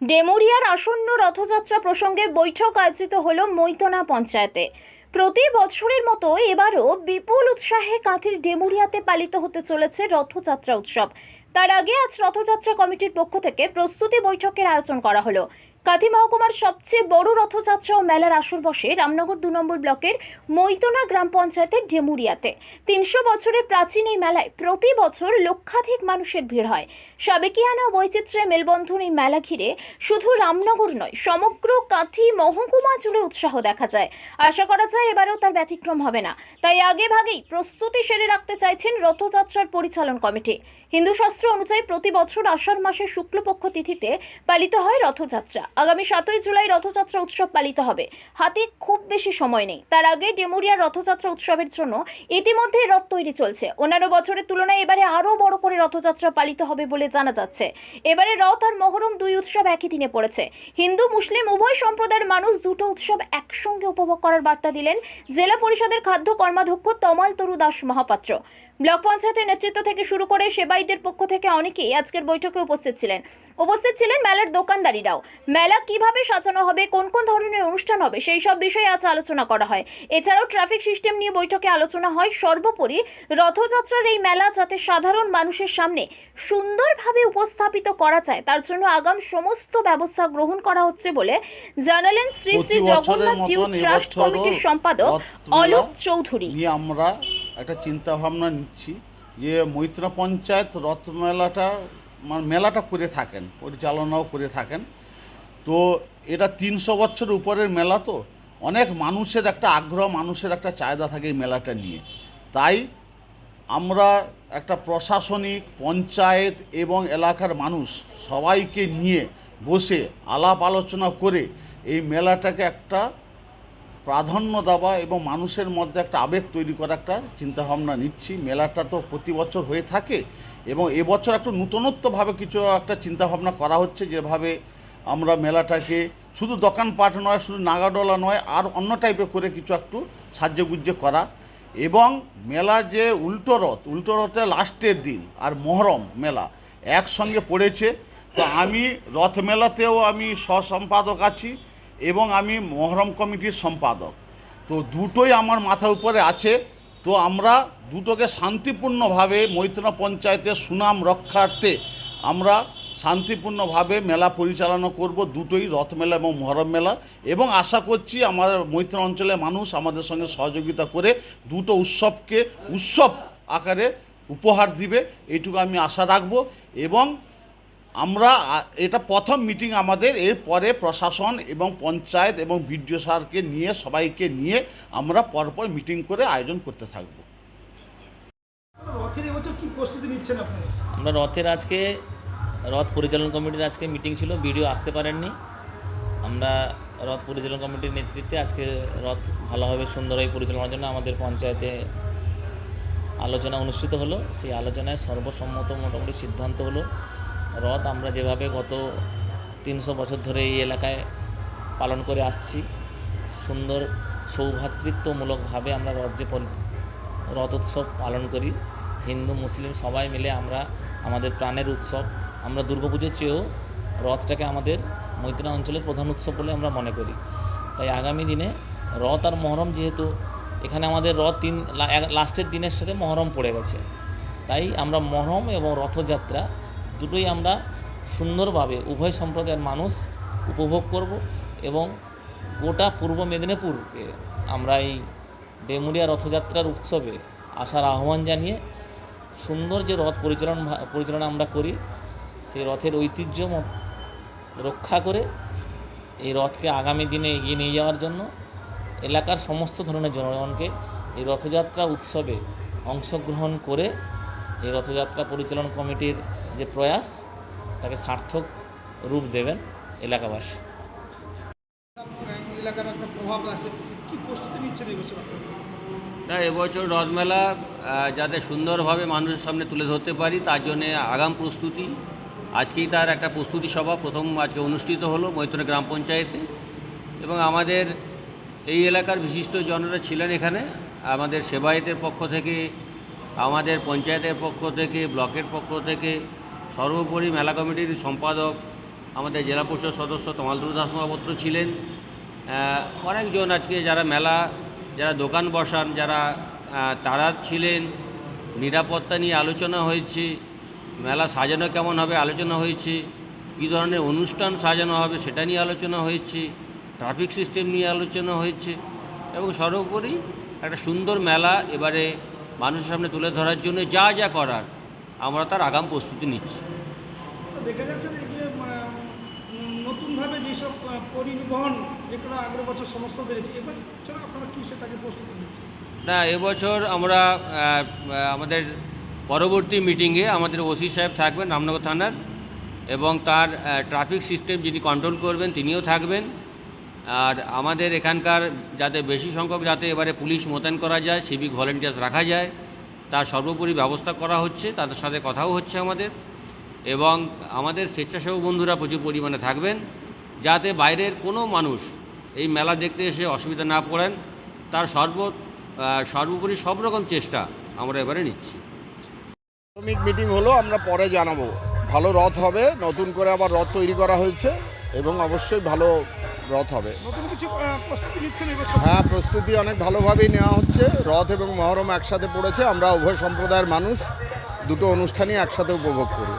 ডেমুরিয়ার আসন্ন রথযাত্রা প্রসঙ্গে বৈঠক আয়োজিত হল মৈতনা পঞ্চায়েতে। প্রতি বছরের মতো এবারও বিপুল উৎসাহে কাঁথির ডেমুরিয়াতে পালিত হতে চলেছে রথযাত্রা উৎসব। তার আগে আজ রথযাত্রা কমিটির পক্ষ থেকে প্রস্তুতি বৈঠকের আয়োজন করা হলো। কাঁথি মহকুমার সবচেয়ে বড় রথযাত্রা ও মেলার আসর বসে রামনগর দু নম্বর ব্লকের মৈতনা গ্রাম পঞ্চায়েতের ডেমুরিয়াতে তিনশো বছরের প্রাচীন এই মেলায় প্রতি বছর লক্ষাধিক মানুষের ভিড় হয়। সাবেকিয়ানা ও বৈচিত্র্যের মেলবন্ধন এই মেলা ঘিরে শুধু রামনগর নয়, সমগ্র কাঁথি মহকুমা জুড়ে উৎসাহ দেখা যায়। আশা করা যায় এবারেও তার ব্যতিক্রম হবে না। তাই আগে ভাগেই প্রস্তুতি সেরে রাখতে চাইছেন রথযাত্রার পরিচালন কমিটি। হিন্দু শাস্ত্র অনুযায়ী প্রতি বছর আষাঢ় মাসের শুক্লপক্ষ তিথিতে পালিত হয় রথযাত্রা। আগামী সাতই জুলাই রথযাত্রা উৎসব পালিত হবে। হাতে খুব বেশি সময় নেই। তার আগে ডেমুরিয়ার রথযাত্রা উৎসবের জন্য ইতিমধ্যেই রথ তৈরি চলছে। অন্যান্য বছরের তুলনায় এবারে আরও বড় করে রথযাত্রা পালিত হবে বলে জানা যাচ্ছে। এবারে রথ আর মহরম দুই উৎসব একই দিনে পড়েছে। হিন্দু, মুসলিম, উভয় সম্প্রদায়ের মানুষ দুটো উৎসব একসঙ্গে উপভোগ করার বার্তা দিলেন জেলা পরিষদের খাদ্য কর্মাধ্যক্ষ তমাল তরু দাস মহাপাত্র। ব্লক পঞ্চায়েতের নেতৃত্ব থেকে শুরু করে সেবাইদের পক্ষ থেকে অনেকেই আজকের বৈঠকে উপস্থিত ছিলেন। উপস্থিত ছিলেন মেলার দোকানদারিরাও। মেলা কীভাবে সাজানো হবে কোন কোন ধরনের অনুষ্ঠান হবে সেই সব বিষয়ে আজ আলোচনা করা হয়। এছাড়াও ট্রাফিক সিস্টেম নিয়ে বৈঠকে আলোচনা হয়। সর্বোপরি রথযাত্রার এই মেলা যাতে সাধারণ মানুষের সামনে সুন্দরভাবে উপস্থাপিত করা যায় তার জন্য আগাম সমস্ত ব্যবস্থা গ্রহণ করা হচ্ছে বলে জানালেন শ্রী শ্রী জগন্নাথ জিউ ট্রাস্ট কমিটির সম্পাদক অলোক চৌধুরী। আমরা একটা চিন্তা ভাবনা নিচ্ছি যে মৈত্রা পঞ্চায়েত রথ মেলাটা মানে মেলাটা করে থাকেন, পরিচালনাও করে থাকেন। তো এটা তিনশো বছর উপরের মেলা তো, অনেক মানুষের একটা আগ্রহ, মানুষের একটা চাহিদা থাকে এই মেলাটা নিয়ে। তাই আমরা একটা প্রশাসনিক, পঞ্চায়েত এবং এলাকার মানুষ সবাইকে নিয়ে বসে আলাপ আলোচনা করে এই মেলাটাকে একটা প্রাধান্য দেওয়া এবং মানুষের মধ্যে একটা আবেগ তৈরি করা একটা চিন্তাভাবনা নিচ্ছি। মেলাটা তো প্রতি বছর হয়ে থাকে এবং এবছর একটু নূতনত্বভাবে কিছু একটা চিন্তাভাবনা করা হচ্ছে যেভাবে আমরা মেলাটাকে শুধু দোকানপাট নয়, শুধু নাগাডোলা নয়, আর অন্য টাইপের করে কিছু একটু সাহায্যগুজ্য করা। এবং মেলার যে উল্টো রথ, উল্টো লাস্টের দিন আর মহরম মেলা একসঙ্গে পড়েছে। তো আমি রথ মেলাতেও আমি সহসম্পাদক আছি। এবং আমি মহরম কমিটির সম্পাদক। তো দুটোই আমার মাথার উপরে আছে। তো আমরা দুটোকে শান্তিপূর্ণভাবে মৈত্রী পঞ্চায়েতের সুনাম রক্ষার্থে আমরা শান্তিপূর্ণভাবে মেলা পরিচালনা করব। দুটোই রথ মেলা এবং মহরম মেলা। এবং আশা করছি আমার মৈত্রী অঞ্চলের মানুষ আমাদের সঙ্গে সহযোগিতা করে দুটো উৎসবকে উৎসব আকারে উপহার দিবে। এইটুকু আমি আশা রাখব। এবং আমরা এটা প্রথম মিটিং আমাদের এরপরে প্রশাসন এবং পঞ্চায়েত এবং বিডিও স্যারকে নিয়ে সবাইকে নিয়ে আমরা পরপর মিটিং করে আয়োজন করতে থাকব। রথের এবছর কি প্রস্তুতি নিচ্ছেন আমরা রথের আজকে রথ পরিচালন কমিটির আজকে মিটিং ছিল বিডিও আসতে পারেননি। আমরা রথ পরিচালন কমিটির নেতৃত্বে আজকে রথ ভালোভাবে সুন্দরভাবে পরিচালনার জন্য আমাদের পঞ্চায়েতে আলোচনা অনুষ্ঠিত হলো। সেই আলোচনায় সর্বসম্মত মোটামুটি সিদ্ধান্ত হলো। রথ আমরা যেভাবে গত তিনশো বছর ধরে এই এলাকায় পালন করে আসছি, সুন্দর সৌভ্রাতৃত্বমূলকভাবে আমরা রথ যে রথ উৎসব পালন করি, হিন্দু, মুসলিম সবাই মিলে আমরা আমাদের প্রাণের উৎসব, আমরা দুর্গাপুজোর চেয়েও রথটাকে আমাদের মৈত্রী অঞ্চলের প্রধান উৎসব বলে আমরা মনে করি। তাই আগামী দিনে রথ আর মহরম যেহেতু এখানে আমাদের রথ তিন লাস্টের দিনের সাথে মহরম পড়ে গেছে। তাই আমরা মহরম এবং রথযাত্রা দুটোই আমরা সুন্দরভাবে উভয় সম্প্রদায়ের মানুষ উপভোগ করব এবং গোটা পূর্ব মেদিনীপুরকে আমরা এই ডেমুরিয়া রথযাত্রার উৎসবে আসার আহ্বান জানিয়ে সুন্দর যে রথ পরিচালন পরিচালনা আমরা করি, সেই রথের ঐতিহ্য রক্ষা করে এই রথকে আগামী দিনে এগিয়ে নিয়ে যাওয়ার জন্য এলাকার সমস্ত ধরনের জনগণকে এই রথযাত্রা উৎসবে অংশগ্রহণ করে এই রথযাত্রা পরিচালন কমিটির যে প্রয়াস তাকে সার্থক রূপ দেবেন এলাকাবাসী। এলাকার একটা প্রভাব আছে। কি প্রস্তুতি নিচ্ছেন এবছর না এবছর রথমেলা যাতে সুন্দরভাবে মানুষের সামনে তুলে ধরতে পারি তার জন্য আগাম প্রস্তুতি। আজকেই তার একটা প্রস্তুতি সভা প্রথম আজকে অনুষ্ঠিত হলো মৈত্র গ্রাম পঞ্চায়েতে। এবং আমাদের এই এলাকার বিশিষ্ট জনরা ছিলেন এখানে। আমাদের সেবায়েতের পক্ষ থেকে আমাদের পঞ্চায়েতের পক্ষ থেকে ব্লকের পক্ষ থেকে সর্বোপরি মেলা কমিটির সম্পাদক আমাদের জেলা পরিষদ সদস্য তমালদুর দাস মহাপাত্র ছিলেন। অনেকজন আজকে যারা মেলা, যারা দোকান বসান, যারা তারা ছিলেন। নিরাপত্তা নিয়ে আলোচনা হয়েছে। মেলা সাজানো কেমন হবে আলোচনা হয়েছে। কী ধরনের অনুষ্ঠান সাজানো হবে সেটা নিয়ে আলোচনা হয়েছে। ট্রাফিক সিস্টেম নিয়ে আলোচনা হয়েছে। এবং সর্বোপরি একটা সুন্দর মেলা এবারে মানুষের সামনে তুলে ধরার জন্য যা যা করার। আমরা তার আগাম প্রস্তুতি নিচ্ছি। দেখা যাচ্ছে যে যে মানে, উম, নতুনভাবে যেসব পরিবহন যেগুলো আগের বছর সমস্যা দিয়েছে এবার আপনারা কি সেটাকে প্রস্তুতি নিচ্ছেন? না এবছর আমরা আমাদের পরবর্তী মিটিংয়ে আমাদের ওসি সাহেব থাকবেন রামনগর থানার এবং তার ট্রাফিক সিস্টেম যিনি কন্ট্রোল করবেন তিনিও থাকবেন। আর আমাদের এখানকার যাতে বেশি সংখ্যক যাতে এবারে পুলিশ মোতায়েন করা যায় সিভিক ভলেন্টিয়ার্স রাখা যায় তার সর্বোপরি ব্যবস্থা করা হচ্ছে, তাদের সাথে কথাও হচ্ছে আমাদের এবং আমাদের স্বেচ্ছাসেবক বন্ধুরা প্রচুর পরিমাণে থাকবেন যাতে বাইরের কোনো মানুষ এই মেলা দেখতে এসে অসুবিধা না পড়েন। তার সর্ব সর্বোপরি সব রকম চেষ্টা আমরা এবারে নিচ্ছি। প্রাথমিক মিটিং হলো, আমরা পরে জানাব। ভালো রথ হবে, নতুন করে আবার রথ তৈরি করা হয়েছে এবং অবশ্যই ভালো রথ হবে। নতুন কিছু প্রস্তুতি নিচ্ছেন হ্যাঁ প্রস্তুতি অনেক ভালোভাবেই নেওয়া হচ্ছে। রথ এবং মহরম একসাথে পড়েছে আমরা উভয় সম্প্রদায়ের মানুষ দুটো অনুষ্ঠানই একসাথে উপভোগ করি।